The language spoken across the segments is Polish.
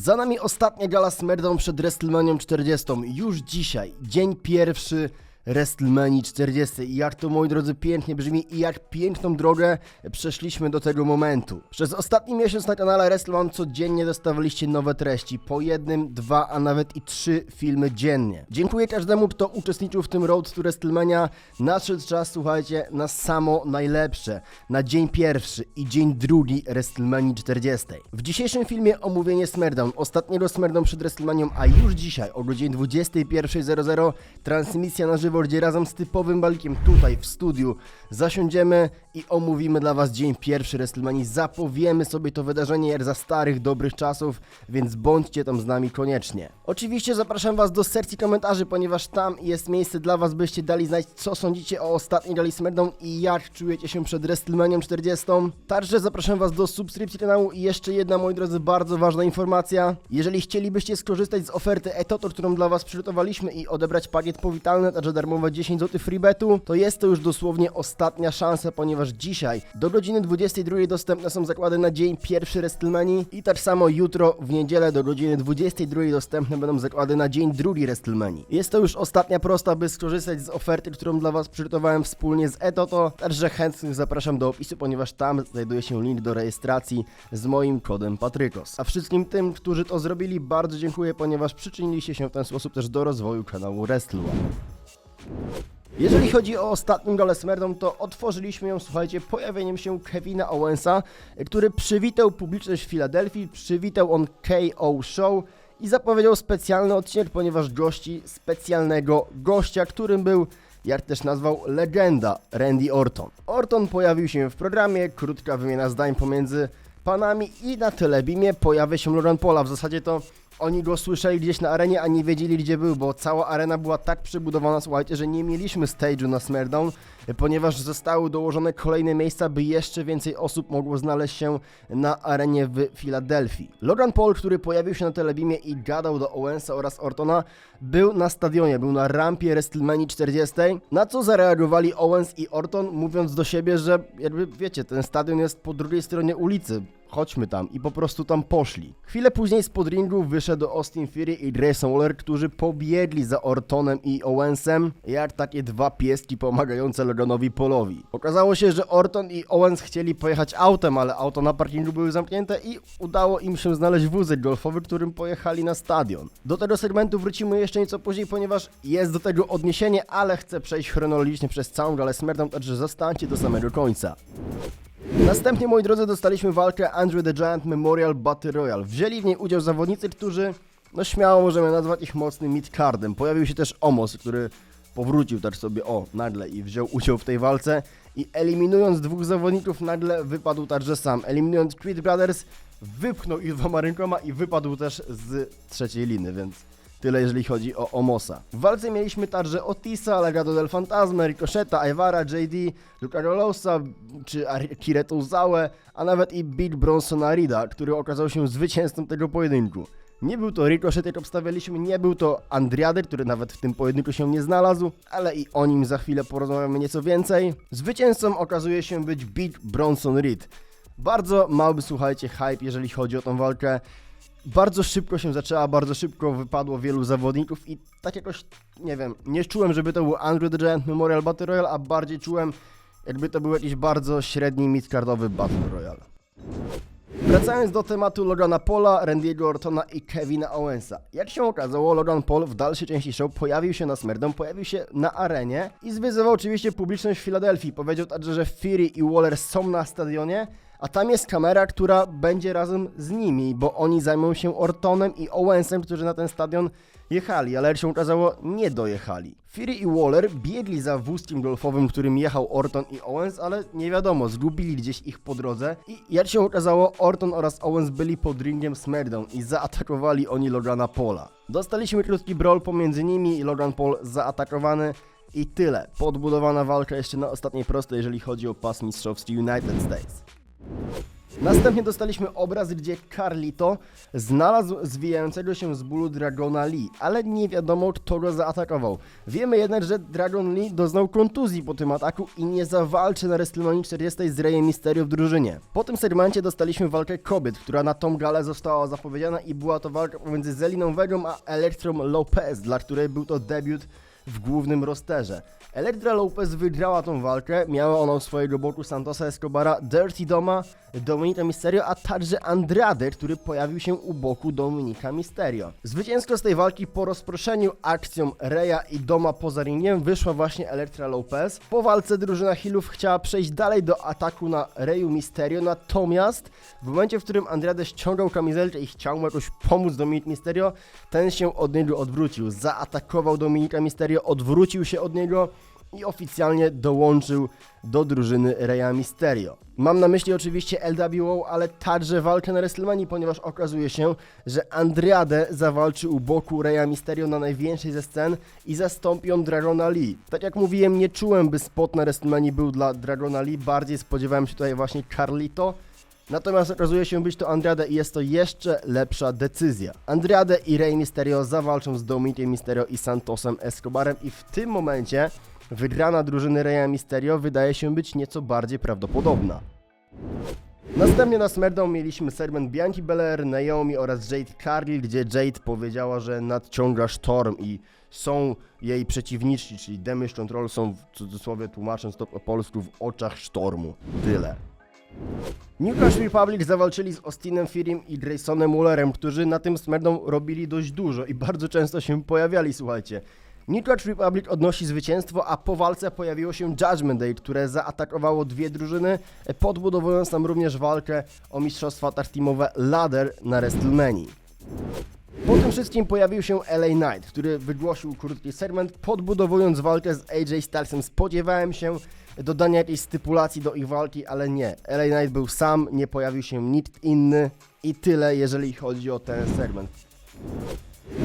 Za nami ostatnia gala SmackDown przed WrestleManią 40. Już dzisiaj, dzień pierwszy WrestleManii 40. I jak to, moi drodzy, pięknie brzmi i jak piękną drogę przeszliśmy do tego momentu. Przez ostatni miesiąc na kanale WrestleMan codziennie dostawaliście nowe treści. Po jednym, dwa, a nawet i trzy filmy dziennie. Dziękuję każdemu, kto uczestniczył w tym Road to WrestleMania. Nadszedł czas, słuchajcie, na samo najlepsze. Na dzień pierwszy i dzień drugi WrestleManii 40. W dzisiejszym filmie omówienie SmackDown, ostatniego SmackDown przed WrestleManią, a już dzisiaj o godzinie 21.00 transmisja na żywo, gdzie razem z typowym balikiem tutaj w studiu zasiądziemy i omówimy dla Was dzień pierwszy WrestleManii. Zapowiemy sobie to wydarzenie jak za starych, dobrych czasów, więc bądźcie tam z nami koniecznie. Oczywiście zapraszam Was do sekcji komentarzy, ponieważ tam jest miejsce dla Was, byście dali znać, co sądzicie o ostatniej gali SmackDown i jak czujecie się przed WrestleManią 40. Także zapraszam Was do subskrypcji kanału i jeszcze jedna, moi drodzy, bardzo ważna informacja. Jeżeli chcielibyście skorzystać z oferty Etoto, którą dla Was przygotowaliśmy i odebrać pakiet powitalny, także darmowe 10 zł freebetu, to jest to już dosłownie ostatnia szansa, ponieważ dzisiaj do godziny 22 dostępne są zakłady na dzień pierwszy WrestleManii i tak samo jutro w niedzielę do godziny 22 dostępne będą zakłady na dzień drugi WrestleManii. Jest to już ostatnia prosta, by skorzystać z oferty, którą dla Was przygotowałem wspólnie z Etoto, także chętnych zapraszam do opisu, ponieważ tam znajduje się link do rejestracji z moim kodem Patrykos. A wszystkim tym, którzy to zrobili, bardzo dziękuję, ponieważ przyczyniliście się w ten sposób też do rozwoju kanału Wrestlu. Jeżeli chodzi o ostatnią galę SmackDown, to otworzyliśmy ją, słuchajcie, pojawieniem się Kevina Owensa, który przywitał publiczność w Filadelfii, przywitał on KO Show i zapowiedział specjalny odcinek, ponieważ gości specjalnego gościa, którym był, jak też nazwał, legenda Randy Orton. Orton pojawił się w programie, krótka wymiana zdań pomiędzy panami i na telebimie pojawia się Logan Paula. W zasadzie to oni go słyszeli gdzieś na arenie, a nie wiedzieli gdzie był, bo cała arena była tak przebudowana, słuchajcie, że nie mieliśmy stage'u na SmackDown, ponieważ zostały dołożone kolejne miejsca, by jeszcze więcej osób mogło znaleźć się na arenie w Filadelfii. Logan Paul, który pojawił się na telebimie i gadał do Owensa oraz Ortona, był na stadionie, był na rampie WrestleMania 40, na co zareagowali Owens i Orton, mówiąc do siebie, że jakby wiecie, ten stadion jest po drugiej stronie ulicy, chodźmy tam i po prostu tam poszli. Chwilę później spod ringu wyszedł Austin Fury i Grayson Waller, którzy pobiegli za Ortonem i Owensem, jak takie dwa pieski pomagające Loganowi Polowi. Okazało się, że Orton i Owens chcieli pojechać autem, ale auto na parkingu były zamknięte i udało im się znaleźć wózek golfowy, którym pojechali na stadion. Do tego segmentu wrócimy jeszcze nieco później, ponieważ jest do tego odniesienie, ale chcę przejść chronologicznie przez całą galę SmackDown, także zostańcie do samego końca. Następnie, moi drodzy, dostaliśmy walkę Andrew the Giant Memorial Battle Royale. Wzięli w niej udział zawodnicy, którzy, no śmiało możemy nazwać ich mocnym midcardem. Pojawił się też Omos, który powrócił tak sobie, o, nagle i wziął udział w tej walce i eliminując dwóch zawodników, nagle wypadł także sam. Eliminując Creed Brothers, wypchnął ich dwoma rękoma i wypadł też z trzeciej liny, więc Tyle jeżeli chodzi o Omosa. W walce mieliśmy także Otisa, Legado del Fantasma, Ricocheta, Iwara, JD, Luca Rolosa czy Akire Tozawa, a nawet i Big Bronsona Rida, który okazał się zwycięzcą tego pojedynku. Nie był to Ricochet, jak obstawialiśmy, nie był to Andriade, który nawet w tym pojedynku się nie znalazł, ale i o nim za chwilę porozmawiamy nieco więcej. Zwycięzcą okazuje się być Big Bronson Reed. Bardzo mały, słuchajcie, hype, jeżeli chodzi o tą walkę. Bardzo szybko się zaczęła, bardzo szybko wypadło wielu zawodników i tak jakoś, nie wiem, nie czułem, żeby to był Andrew the Giant Memorial Battle Royale, a bardziej czułem, jakby to był jakiś bardzo średni midcardowy Battle Royale. Wracając do tematu Logana Paula, Randy'ego Ortona i Kevina Owensa. Jak się okazało, Logan Paul w dalszej części show pojawił się na SmackDown, pojawił się na arenie i zwyzywał oczywiście publiczność w Filadelfii. Powiedział także, że Fury i Waller są na stadionie, a tam jest kamera, która będzie razem z nimi, bo oni zajmą się Ortonem i Owensem, którzy na ten stadion jechali, ale jak się okazało, nie dojechali. Fury i Waller biegli za wózkiem golfowym, którym jechał Orton i Owens, ale nie wiadomo, zgubili gdzieś ich po drodze i jak się okazało, Orton oraz Owens byli pod ringiem SmackDown i zaatakowali oni Logana Paula. Dostaliśmy krótki brawl pomiędzy nimi i Logan Paul zaatakowany i tyle. Podbudowana walka jeszcze na ostatniej prostej, jeżeli chodzi o pas mistrzowski United States. Następnie dostaliśmy obraz, gdzie Carlito znalazł zwijającego się z bólu Dragona Lee, ale nie wiadomo kto go zaatakował. Wiemy jednak, że Dragon Lee doznał kontuzji po tym ataku i nie zawalczy na WrestleMania 40 z Reyem Mysterio w drużynie. Po tym segmencie dostaliśmy walkę kobiet, która na tą galę została zapowiedziana i była to walka pomiędzy Zeliną Vegą a Elektrą Lopez, dla której był to debiut w głównym rosterze. Elektra Lopez wygrała tą walkę, miała ona u swojego boku Santosa Escobara, Dirty Doma, Dominika Mysterio, a także Andrade, który pojawił się u boku Dominika Mysterio. Zwycięsko z tej walki po rozproszeniu akcją Reya i Doma poza ringiem wyszła właśnie Elektra Lopez. Po walce drużyna Hillów chciała przejść dalej do ataku na Reyu Mysterio, natomiast w momencie, w którym Andrade ściągał kamizelkę i chciał mu jakoś pomóc Dominik Mysterio, ten się od niego odwrócił, zaatakował Dominika Mysterio, odwrócił się od niego i oficjalnie dołączył do drużyny Reya Mysterio. Mam na myśli oczywiście LWO, ale także walkę na WrestleMania, ponieważ okazuje się, że Andrade zawalczy u boku Reya Mysterio na największej ze scen i zastąpią Dragona Lee. Tak jak mówiłem, nie czułem, by spot na WrestleMania był dla Dragona Lee, bardziej spodziewałem się tutaj właśnie Carlito, Natomiast okazuje się być to Andrade i jest to jeszcze lepsza decyzja. Andrade i Rey Mysterio zawalczą z Dominikiem Mysterio i Santosem Escobarem i w tym momencie wygrana drużyny Reya Mysterio wydaje się być nieco bardziej prawdopodobna. Następnie na SmackDown mieliśmy segment Bianchi Belair, Naomi oraz Jade Cargill, gdzie Jade powiedziała, że nadciąga sztorm i są jej przeciwniczki, czyli Damage Control są w cudzysłowie tłumacząc to po polsku w oczach sztormu. Tyle. New Crash Republic zawalczyli z Austinem Firym i Graysonem Wallerem, którzy na tym SmackDown robili dość dużo i bardzo często się pojawiali, słuchajcie. New Crash Republic odnosi zwycięstwo, a po walce pojawiło się Judgment Day, które zaatakowało dwie drużyny, podbudowując nam również walkę o mistrzostwa tag teamowe Ladder na WrestleMania. Po tym wszystkim pojawił się LA Knight, który wygłosił krótki segment, podbudowując walkę z AJ Stylesem. Spodziewałem się dodania jakiejś stypulacji do ich walki, ale nie. LA Knight był sam, nie pojawił się nikt inny i tyle, jeżeli chodzi o ten segment.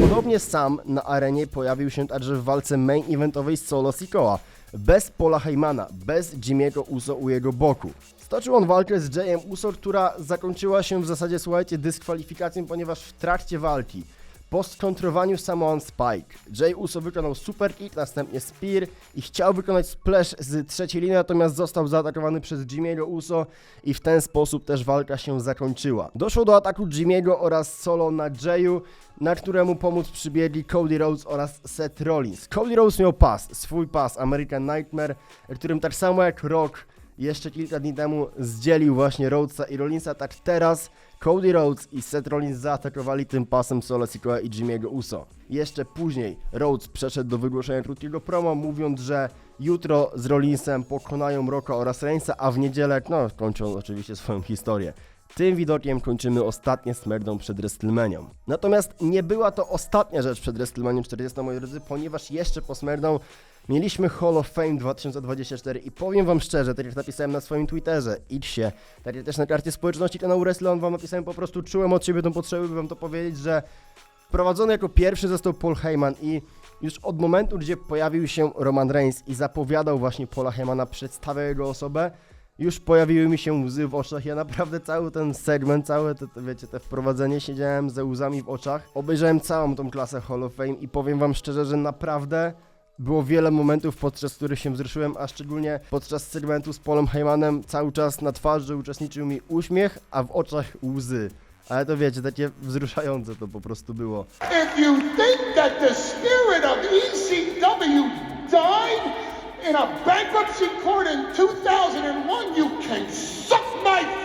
Podobnie sam na arenie pojawił się także w walce main eventowej z Solo Sikoa. Bez Paula Heymana, bez Jimmy'ego Uso u jego boku. Stoczył on walkę z Jayem Uso, która zakończyła się w zasadzie, słuchajcie, dyskwalifikacją, ponieważ w trakcie walki po skontrowaniu Samoan Spike, Jay Uso wykonał super kick, następnie spear i chciał wykonać splash z trzeciej linii, natomiast został zaatakowany przez Jimmy'ego Uso i w ten sposób też walka się zakończyła. Doszło do ataku Jimmy'ego oraz solo na Jayu, na któremu pomóc przybiegli Cody Rhodes oraz Seth Rollins. Cody Rhodes miał pas, swój pas American Nightmare, którym tak samo jak Rock jeszcze kilka dni temu zdzielił właśnie Rhodesa i Rollinsa, tak teraz Cody Rhodes i Seth Rollins zaatakowali tym pasem Solo Sikoa i Jimmy'ego Uso. Jeszcze później Rhodes przeszedł do wygłoszenia krótkiego promo, mówiąc, że jutro z Rollinsem pokonają Rocka oraz Reignsa, a w niedzielę, no, kończą oczywiście swoją historię. Tym widokiem kończymy ostatnie SmackDown przed WrestleManią. Natomiast nie była to ostatnia rzecz przed WrestleManią 40, moi drodzy, ponieważ jeszcze po SmackDown mieliśmy Hall of Fame 2024 i powiem wam szczerze, tak jak napisałem na swoim Twitterze, idźcie, tak jak też na karcie społeczności kanału Wrestling wam napisałem, po prostu czułem od siebie tą potrzebę, by wam to powiedzieć, że wprowadzony jako pierwszy został Paul Heyman i już od momentu, gdzie pojawił się Roman Reigns i zapowiadał właśnie Paula Heymana, przedstawiał jego osobę, już pojawiły mi się łzy w oczach. Ja naprawdę cały ten segment, całe te, wiecie, te wprowadzenie siedziałem ze łzami w oczach. Obejrzałem całą tą klasę Hall of Fame i powiem wam szczerze, że naprawdę było wiele momentów, podczas których się wzruszyłem, a szczególnie podczas segmentu z Polem Heymanem cały czas na twarzy uczestniczył mi uśmiech, a w oczach łzy. Ale to wiecie, takie wzruszające to po prostu było. If you think that the spirit of ECW died in a bankruptcy court in 2001, you can suck my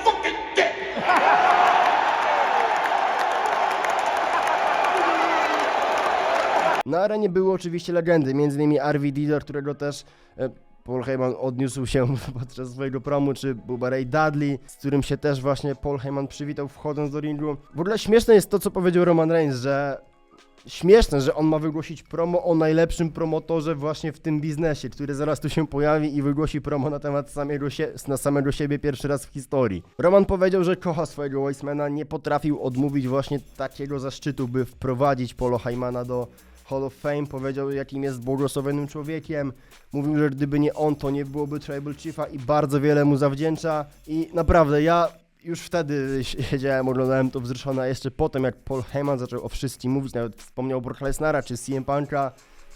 Na arenie były oczywiście legendy, m.in. RVD, do którego też e, Paul Heyman odniósł się podczas swojego promu, czy Bubba Ray Dudley, z którym się też właśnie Paul Heyman przywitał wchodząc do ringu. W ogóle śmieszne jest to, co powiedział Roman Reigns, że śmieszne, że on ma wygłosić promo o najlepszym promotorze właśnie w tym biznesie, który zaraz tu się pojawi i wygłosi promo na temat samego, sie na samego siebie pierwszy raz w historii. Roman powiedział, że kocha swojego Weissmana, nie potrafił odmówić właśnie takiego zaszczytu, by wprowadzić Polo Heymana do Hall of Fame, powiedział jakim jest błogosławionym człowiekiem, mówił, że gdyby nie on, to nie byłoby Tribal Chiefa i bardzo wiele mu zawdzięcza. I naprawdę ja już wtedy siedziałem, oglądałem to wzruszony, a jeszcze potem jak Paul Heyman zaczął o wszystkim mówić, nawet wspomniał Brock Lesnara czy CM Punk'a,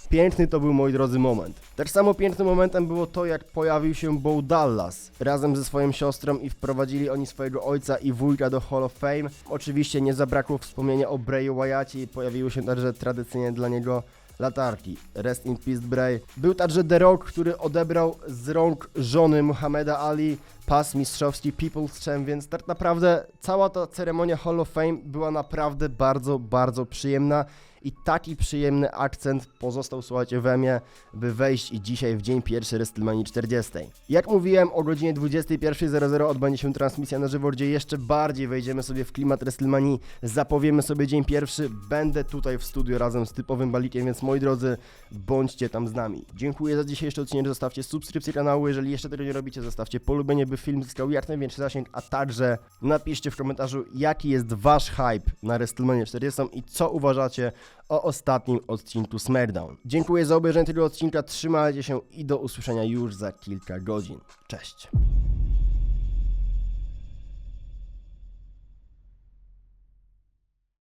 Piękny to był, moi drodzy, moment. Tak samo pięknym momentem było to, jak pojawił się Bo Dallas razem ze swoją siostrą i wprowadzili oni swojego ojca i wujka do Hall of Fame. Oczywiście nie zabrakło wspomnienia o Bray Wyattie i pojawiły się także tradycyjnie dla niego latarki. Rest in peace Bray. Był także The Rock, który odebrał z rąk żony Muhammeda Ali pas mistrzowski People's Champions. Tak naprawdę cała ta ceremonia Hall of Fame była naprawdę bardzo, bardzo przyjemna i taki przyjemny akcent pozostał, słuchajcie, we mnie, by wejść i dzisiaj w dzień pierwszy WrestleMania 40. Jak mówiłem, o godzinie 21.00 odbędzie się transmisja na żywo, gdzie jeszcze bardziej wejdziemy sobie w klimat WrestleMania, zapowiemy sobie dzień pierwszy, będę tutaj w studiu razem z typowym balikiem, więc moi drodzy, bądźcie tam z nami. Dziękuję za dzisiejszy odcinek, zostawcie subskrypcję kanału, jeżeli jeszcze tego nie robicie, zostawcie polubienie, by film zyskał jak największy zasięg, a także napiszcie w komentarzu, jaki jest wasz hype na WrestleMania 40 i co uważacie o ostatnim odcinku SmackDown. Dziękuję za obejrzenie tego odcinka, trzymajcie się i do usłyszenia już za kilka godzin. Cześć!